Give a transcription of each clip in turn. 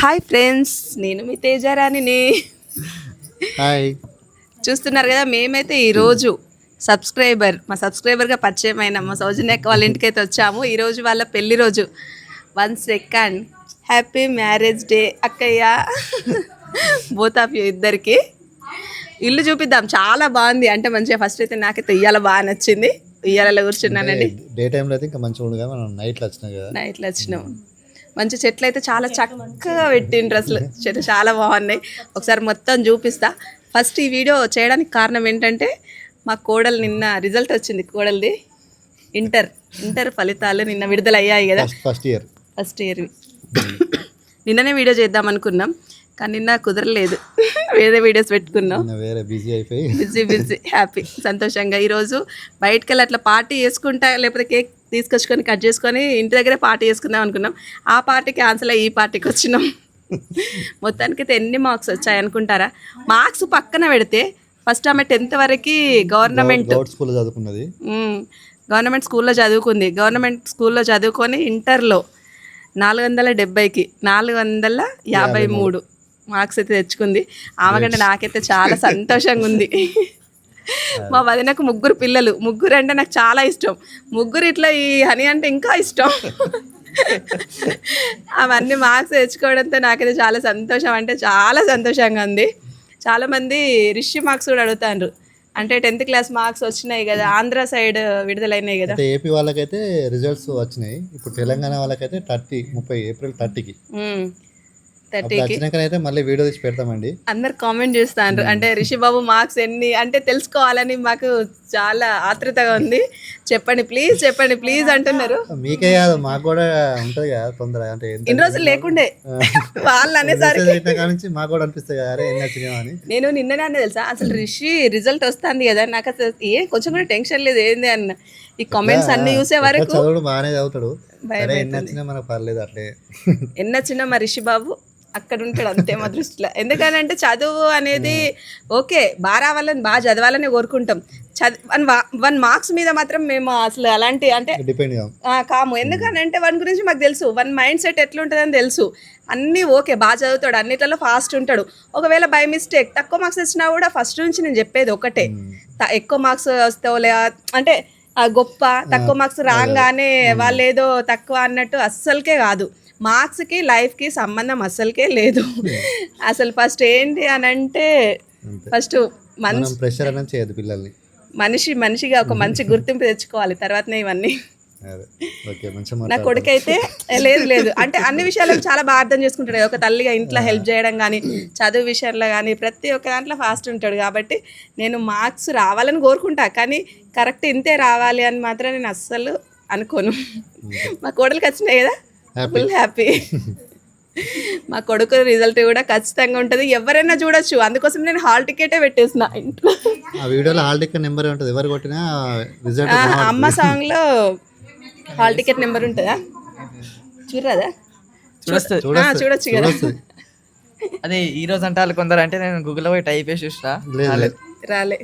Hi friends నేను మీ తేజారాణిని. Hi. చూస్తున్నారు కదా మేమైతే ఈరోజు సబ్స్క్రైబర్ మా సబ్స్క్రైబర్గా పరిచయం అయిన. మా సౌజన్య వాళ్ళ ఇంటికి అయితే వచ్చాము. ఈరోజు వాళ్ళ పెళ్ళి రోజు. One second happy marriage day అక్కయ్య. బోత్ ఆఫ్ యూ ఇద్దరికి. ఇల్లు చూపిద్దాం. చాలా బాగుంది. అంటే మంచిగా ఫస్ట్ అయితే నాకైతే ఇయ్యాల బాగా నచ్చింది. ఇయ్యాలలో కూర్చున్నానండి. డే టైంలో అయితే ఇంకా మంచిగా ఉండగా మనం నైట్లో వచ్చినాం కదా. నైట్లో వచ్చినాం. మంచి చెట్లు అయితే చాలా చక్కగా పెట్టిండ్రు అసలు. చెట్లు చాలా బాగున్నాయి. ఒకసారి మొత్తం చూపిస్తా. ఫస్ట్ ఈ వీడియో చేయడానికి కారణం ఏంటంటే మా కోడలు నిన్న రిజల్ట్ వచ్చింది కోడలిది. ఇంటర్ ఇంటర్ ఫలితాలు నిన్న విడుదల అయ్యాయి కదా. First first year first year నిన్ననే వీడియో చేద్దాం అనుకున్నాం కానీ నిన్న కుదరలేదు. వేరే వీడియోస్ పెట్టుకున్నాం. వేరే బిజీ అయిపోయి. బిజీ బిజీ హ్యాపీ సంతోషంగా. ఈరోజు బయటకు వెళ్ళి అట్లా పార్టీ చేసుకుంటా లేకపోతే కేక్ తీసుకొచ్చుకొని కట్ చేసుకొని ఇంటి దగ్గరే పార్టీ చేసుకుందాం అనుకున్నాం. ఆ పార్టీ క్యాన్సిల్ అయ్యి ఈ పార్టీకి వచ్చినాం. మొత్తానికి అయితే ఎన్ని మార్క్స్ వచ్చాయి అనుకుంటారా? మార్క్స్ పక్కన పెడితే ఫస్ట్ ఆమె టెన్త్ వరకు గవర్నమెంట్ గౌడ్ స్కూల్ చదువుకున్నది. గవర్నమెంట్ స్కూల్లో చదువుకుంది. గవర్నమెంట్ స్కూల్లో చదువుకొని ఇంటర్లో నాలుగు వందల డెబ్బైకి నాలుగు వందల యాభై మూడు. మార్క్స్ అయితే తెచ్చుకుంది. ఆమె కంటే నాకైతే చాలా సంతోషంగా ఉంది మా వదినకు ముగ్గురు పిల్లలు. ముగ్గురు అంటే నాకు చాలా ఇష్టం. ముగ్గురు ఇట్లా ఈ హనీ అంటే ఇంకా ఇష్టం. అవన్నీ మార్క్స్ తెచ్చుకోవడంతో నాకైతే చాలా సంతోషం. అంటే చాలా సంతోషంగా ఉంది. చాలామంది రిషి మార్క్స్ కూడా అడుగుతాండ్రు. అంటే టెన్త్ క్లాస్ మార్క్స్ వచ్చినాయి కదా ఆంధ్ర సైడ్ విడుదలైనాయి కదా. ఏపీ వాళ్ళకైతే రిజల్ట్స్ వచ్చినాయి. ఇప్పుడు తెలంగాణ వాళ్ళకైతే థర్టీ ముప్పై ఏప్రిల్ థర్టీకి. వచ్చినాకనైతే మళ్ళీ వీడియో తీసి పెడతామండి. అందరు కామెంట్ చేస్తాండ్రు. అంటే రిషి బాబు మార్క్స్ ఎన్ని అంటే తెలుసుకోవాలని మాకు చాలా ఆతృతగా ఉంది. చెప్పండి ప్లీజ్ చెప్పండి ప్లీజ్ అంటున్నారు. మీకే కాదు మాకు కూడా ఉంటది కదా తొందర. అంటే ఇన్ని రోజులు లేకుండే. వాళ్ళు అనేసరికి. నుంచి మాకు కూడా అనిపిస్తాయి కదా అని. నేను నిన్ననే అన్న తెలుసా? అసలు రిషి రిజల్ట్ వస్తుంది కదా నాకు అసలు ఏ కొంచెం కూడా టెన్షన్ లేదు ఏంది అన్న. ఈ కామెంట్స్ అన్ని చూసే వరకు చదువుడు బాగానే చదువుతాడు. ఎన్ని వచ్చినా మనకు పర్లేదు అట్లే. ఎన్న చిన్న మా రిషి బాబు అక్కడ ఉంటాడు అంతే మా దృష్టిలో. ఎందుకనంటే చదువు అనేది ఓకే బాగా రావాలని బాగా చదవాలని కోరుకుంటాం. చదువు వన్ వన్ మార్క్స్ మీద మాత్రం మేము అసలు అలాంటి అంటే కాము. ఎందుకనంటే వన్ గురించి మాకు తెలుసు. వన్ మైండ్ సెట్ ఎట్లుంటుందని తెలుసు. అన్నీ ఓకే బాగా చదువుతాడు. అన్నిట్లలో ఫాస్ట్ ఉంటాడు. ఒకవేళ బై మిస్టేక్ తక్కువ మార్క్స్ వచ్చినా కూడా ఫస్ట్ నుంచి నేను చెప్పేది ఒకటే. ఎక్కువ మార్క్స్ వస్తావు లే అంటే గొప్ప తక్కువ మార్క్స్ రాగానే వాళ్ళు ఏదో తక్కువ అన్నట్టు అస్సలకే కాదు. మార్క్స్కి లైఫ్కి సంబంధం అస్సలకే లేదు. అసలు ఫస్ట్ ఏంటి అని అంటే ఫస్ట్ మన్ ప్రెషర్ అనేది చేయదు పిల్లల్ని. మనిషి మనిషిగా ఒక మంచి గుర్తింపు తెచ్చుకోవాలి తర్వాతనే ఇవన్నీ. నా మాట్లాడు కొడుకు అయితే లేదు లేదు. అంటే అన్ని విషయాలను చాలా బాగా అర్థం చేసుకుంటాడు. ఒక తల్లిగా ఇంట్లో హెల్ప్ చేయడం కానీ చదువు విషయంలో కానీ ప్రతి ఒక్క దాంట్లో ఫాస్ట్ ఉంటాడు కాబట్టి నేను మార్క్స్ రావాలని కోరుకుంటా. కానీ కరెక్ట్ ఇంతే రావాలి అని మాత్రం నేను అస్సలు అనుకోను. మా కోడలికి వచ్చినాయి కదా? ఫుల్ హ్యాపీ మా కొడుకు రిజల్ట్ కూడా ఖచ్చితంగా ఉంటుంది. ఎవరైనా చూడొచ్చు. అందుకోసం నేను హాల్ టికెటే పెట్టేసిన ఇంట్లో. ఆ వీడియోలో హాల్ టికెట్ నెంబర్ ఉంటుంది. ఎవరు కొట్టినా రిజల్ట్ అమ్మ సాంగ్లో హాల్ టికెట్ నెంబర్ ఉంటుందా? చూడరాదా? చూడొచ్చు. కదా. అదే ఈ రోజు అంటే వాళ్ళు కొందరు అంటే నేను గూగుల్లో పోయి టైప్ చేసి చూసిన రాలే.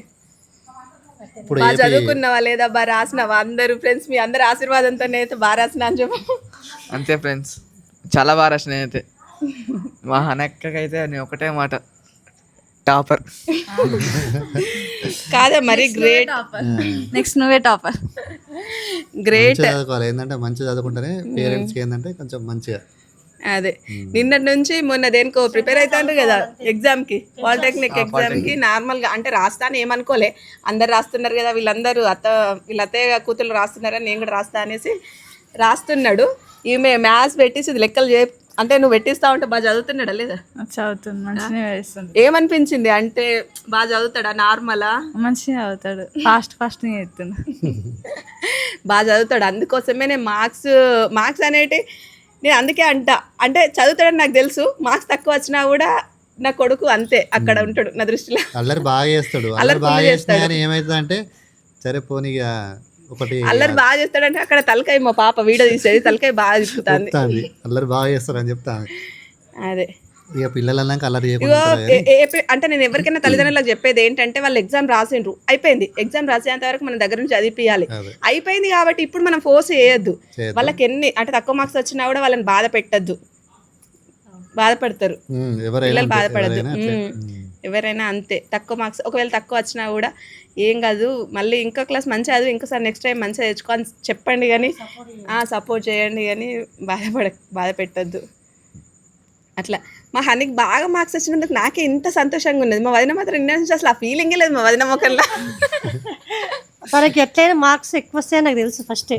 ఇప్పుడు బాగా చదువుకున్నావా లేదా? బాగా రాసినావా? అందరూ ఫ్రెండ్స్ మీ అందరు ఆశీర్వాదంతో అయితే బాగా రాసిన అని చెప్పు. అంతే ఫ్రెండ్స్. చాలా బాగా రాసిన అయితే మా హనక్కకైతే నేను ఒకటే మాట. టాపర్ కాదా మరి గ్రేట్ నెక్స్ట్ నువ్వే టాపర్ గ్రేట్ మంచిగా చదువుకోవాలి. ఏంటంటే మంచిగా చదువుకుంటేనే పేరెంట్స్కి ఏంటంటే కొంచెం మంచిగా. అదే. నిన్నటి నుంచి మొన్న దేనికో ప్రిపేర్ అవుతాండ్రు కదా ఎగ్జామ్కి పాలిటెక్నిక్ ఎగ్జామ్కి నార్మల్గా అంటే రాస్తాను ఏమనుకోలే. అందరు రాస్తున్నారు కదా వీళ్ళందరూ అత్త వీళ్ళ అత్తయ్య కూతురు రాస్తున్నారని నేను కూడా రాస్తా అనేసి రాస్తున్నాడు. ఈమె మ్యాథ్స్ పెట్టేసి లెక్కలు చే అంటే నువ్వు పెట్టిస్తా ఉంటే బాగా చదువుతున్నాడా లేదా? చదువుతుంది మంచిగా వేస్తుంది. ఏమనిపించింది? అంటే బాగా చదువుతాడా? నార్మలా మంచిగా చదువుతాడు. ఫాస్ట్ ఫాస్ట్ చేస్తుంది. బాగా చదువుతాడు. అందుకోసమే నేను మార్క్స్ మార్క్స్ అనేటి నేను అందుకే అంట. అంటే చదువుతాడని నాకు తెలుసు. మార్క్స్ తక్కువ వచ్చినా కూడా నా కొడుకు అంతే. అక్కడ ఉంటాడు నా దృష్టిలో. అల్లరి బాగా చేస్తాడు. అల్లరి బాగా ఏమవుతుంది అంటే సరే పోనీ ఇక ఒకటి అల్లరి బాగా చేస్తాడంటే అక్కడ తలకాయ మా పాప వీడియో తీసేది తలకాయ బాగా తిప్పుతుంది. అల్లరి బాగా చేస్తారు అని చెప్తాను అదే. ఇక పిల్లలు అన్నాక అల్లరి అంటే నేను ఎవరికైనా తల్లిదండ్రులకు చెప్పేది ఏంటంటే వాళ్ళు ఎగ్జామ్ రాసిండ్రు. అయిపోయింది. ఎగ్జామ్ రాసేంత వరకు మన దగ్గర నుంచి చదివిపియాలి. అయిపోయింది కాబట్టి ఇప్పుడు మనం ఫోర్స్ చేయొద్దు. వాళ్ళకి ఎన్ని అంటే తక్కువ మార్క్స్ వచ్చినా కూడా వాళ్ళని బాధ పెట్టద్దు బాధపడతారు పిల్లలు బాధపడద్దు. ఎవరైనా అంతే. తక్కువ మార్క్స్ ఒకవేళ తక్కువ వచ్చినా కూడా ఏం కాదు మళ్ళీ ఇంకో క్లాస్ మంచిగా చదువు ఇంకోసారి నెక్స్ట్ టైం మంచిగా తెచ్చుకో అని చెప్పండి కానీ సపోర్ట్ చేయండి. కానీ బాధపడ బాధ పెట్టద్దు అట్లా. మా హనీకి బాగా మార్క్స్ వచ్చినందుకు నాకే ఇంత సంతోషంగా ఉన్నది. మా వదిన మాత్రం ఇండియా నుంచి అసలు ఆ ఫీలింగే లేదు మా వదిన మొక్కల్లా తనకి ఎట్లయినా మార్క్స్ ఎక్కువ వస్తాయని నాకు తెలుసు ఫస్ట్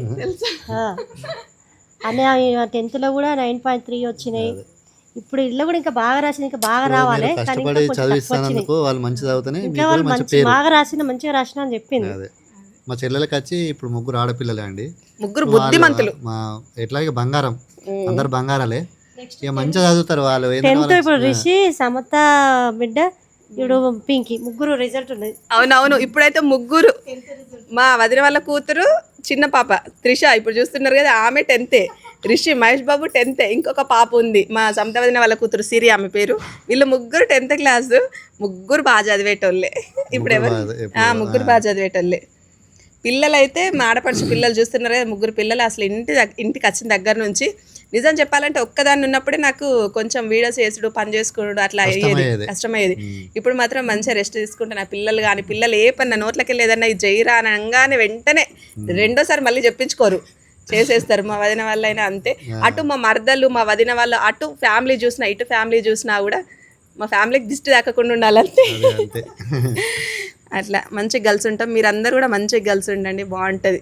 అని టెన్త్లో కూడా నైన్ పాయింట్ త్రీ వచ్చినాయి. ఇప్పుడు ఇల్లు కూడా ఇంకా బాగా రాసింది ఇంకా బాగా రావాలి. కష్టపడి చదివిస్తానందుకు వాళ్ళు మంచి చదువుతానే ఇంకా వాళ్ళు మంచి బాగా రాసిన మంచిగా రాసిన అని చెప్పింది. అదే. మా చెల్లెలకి వచ్చి ఇప్పుడు ముగ్గురు ఆడపిల్లలే అండి. ముగ్గురు బుద్ధిమంతులు. మా ఎట్లాగే బంగారం. అందరు బంగారాలే. ఇక మంచిగా చదువుతారు వాళ్ళు. టెన్త్ ఇప్పుడు రిషి సమత బిడ్డ ఇప్పుడు పింకి. ముగ్గురు రిజల్ట్ ఉన్నది అవునవును ఇప్పుడైతే ముగ్గురు. మా వదిన వాళ్ళ కూతురు చిన్న పాప. త్రిష ఇప్పుడు చూస్తున్నారు కదా ఆమె టెన్తే రిషి మహేష్ బాబు టెన్తే. ఇంకొక పాప ఉంది. మా సొంత వదిన వాళ్ళ కూతురు సిరి ఆమె పేరు. వీళ్ళు ముగ్గురు టెన్త్ క్లాసు. ముగ్గురు బాగా చదివేటోళ్ళే. ఇప్పుడు ఎవరు? ముగ్గురు బాగా చదివేటోళ్ళే. పిల్లలైతే మా ఆడపడుచు పిల్లలు చూస్తున్నారు కదా ముగ్గురు పిల్లలు అసలు ఇంటి ఇంటికి వచ్చిన దగ్గర నుంచి. నిజం చెప్పాలంటే ఒక్కదాన్ని ఉన్నప్పుడే నాకు కొంచెం వీడియోస్ చేసుడు పని చేసుకున్నాడు అట్లా అయ్యేది. కష్టమయ్యేది. ఇప్పుడు మాత్రం మంచిగా రెస్ట్ తీసుకుంటే నా పిల్లలు కానీ పిల్లలు ఏ పని నా నోట్లకి వెళ్ళేదన్నా ఈ జైరా అనగానే వెంటనే రెండోసారి మళ్ళీ చెప్పించుకోరు. చేసేస్తారు. మా వదిన వాళ్ళైనా అంతే. అటు మా మరదలు మా వదిన వాళ్ళు అటు ఫ్యామిలీ చూసినా ఇటు ఫ్యామిలీ చూసినా కూడా మా ఫ్యామిలీకి దిష్టి తాకకుండా ఉండాలంతే. అట్లా మంచిగా కలిసి ఉంటాం. మీరందరూ కూడా మంచిగా కలిసి ఉండండి బాగుంటుంది.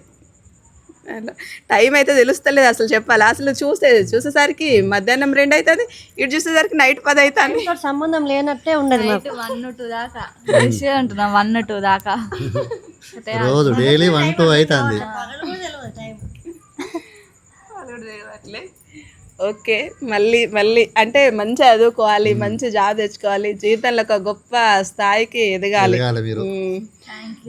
అట్లా. టైం అయితే తెలుస్తలేదు అసలు చెప్పాలి? అసలు చూసే చూసేసరికి మధ్యాహ్నం రెండు అవుతుంది ఇటు చూసేసరికి నైట్ పది అవుతుంది సంబంధం లేనట్టే ఉండదు వన్ టూ దాకా. అంటున్నా వన్ టూ దాకా. రోజు డైలీ వన్ టూ అవుతుంది ఓకే మళ్ళీ మళ్ళీ అంటే మంచి చదువుకోవాలి మంచి జాబ్ తెచ్చుకోవాలి జీవితంలో ఒక గొప్ప స్థాయికి ఎదగాలి. ఎదగాలి మీరు. ఉమ్.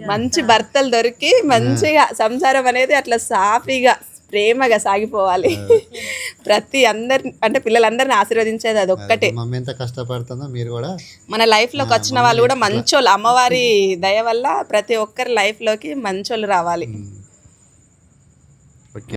మంచి భర్తలు దొరికి మంచిగా సంసారం అనేది అట్లా సాఫీగా ప్రేమగా సాగిపోవాలి. ప్రతి అందరి అంటే పిల్లలందరిని ఆశీర్వదించేది అది ఒక్కటే. మమ్మీ ఎంత కష్టపడుతుందో మీరు కూడా మన లైఫ్లోకి వచ్చిన వాళ్ళు కూడా మంచోళ్ళు. అమ్మవారి దయ వల్ల ప్రతి ఒక్కరి లైఫ్లోకి మంచోళ్ళు రావాలి.